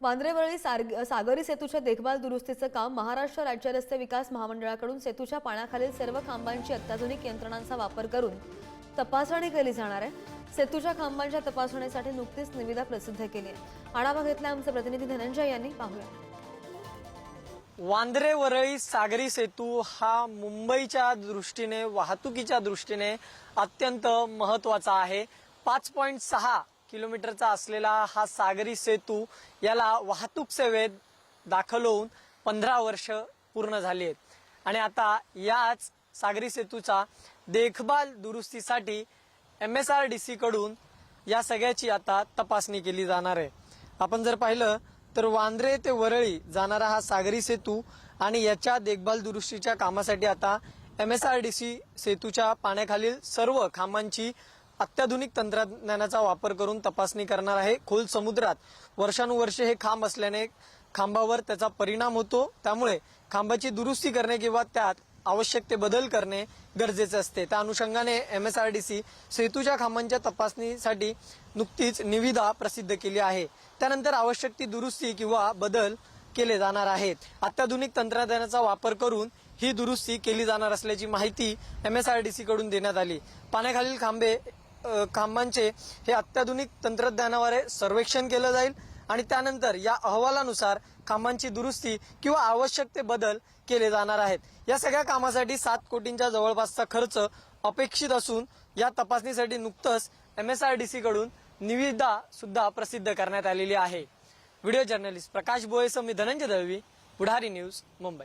वांद्रेवरळी सागरी सेतूच्या देखभाल दुरुस्तीचं काम महाराष्ट्र राज्य रस्ते विकास महामंडळाकडून सेतूच्या पाण्याखालील सर्व खांबांची अत्याधुनिक यंत्रणांचा वापर करून तपासणी केली जाणार आहे. सेतूच्या खांबांच्या तपासणीसाठी नुकतीच निविदा प्रसिद्ध केली आहे. आढावा घेतला आमचे प्रतिनिधी धनंजय यांनी. पाहूया. वांद्रे वरळी सागरी सेतू हा मुंबईच्या दृष्टीने वाहतुकीच्या दृष्टीने अत्यंत महत्त्वाचा आहे. पाच पॉईंट सहा किलोमीटरचा असलेला हा सागरी सेतू याला वाहतूक सेवेत दाखल होऊन पंधरा वर्ष पूर्ण झाली आहेत. आणि आता याच सागरी सेतूचा देखभाल दुरुस्तीसाठी M S R D C कडून या सगळ्याची आता तपासणी केली जाणार आहे. आपण जर पाहिलं तर वांद्रे ते वरळी जाणारा हा सागरी सेतू आणि याच्या देखभाल दुरुस्तीच्या कामासाठी आता M S R D C सेतूच्या पाण्याखालील सर्व खांबांची अत्याधुनिक तंत्रज्ञानाचा वापर करून तपासणी करणार आहे. खोल समुद्रात वर्षानुवर्षे हे खांब असल्याने खांबावर त्याचा परिणाम होतो. त्यामुळे खांबाची दुरुस्ती करणे किंवा त्यात आवश्यक ते बदल करणे गरजेचे असते. त्या अनुषंगाने M S R D C सेतूच्या खांबांच्या तपासणीसाठी नुकतीच निविदा प्रसिद्ध केली आहे. त्यानंतर आवश्यक ती दुरुस्ती किंवा बदल केले जाणार आहेत. अत्याधुनिक तंत्रज्ञानाचा वापर करून ही दुरुस्ती केली जाणार असल्याची माहिती M S R D C कडून देण्यात आली. पाण्याखालील खांबे खांबांचे हे अत्याधुनिक तंत्रज्ञानाद्वारे सर्वेक्षण केलं जाईल आणि त्यानंतर या अहवालानुसार खांबांची दुरुस्ती किंवा आवश्यक ते बदल केले जाणार आहेत. या सगळ्या कामासाठी सात कोटींच्या जवळपासचा खर्च अपेक्षित असून या तपासणीसाठी नुकतंच एम एस आर डी सीकडून निविदा सुद्धा प्रसिद्ध करण्यात आलेली आहे. व्हिडिओ जर्नलिस्ट प्रकाश बोयसह मी धनंजय दळवी पुढारी न्यूज मुंबई.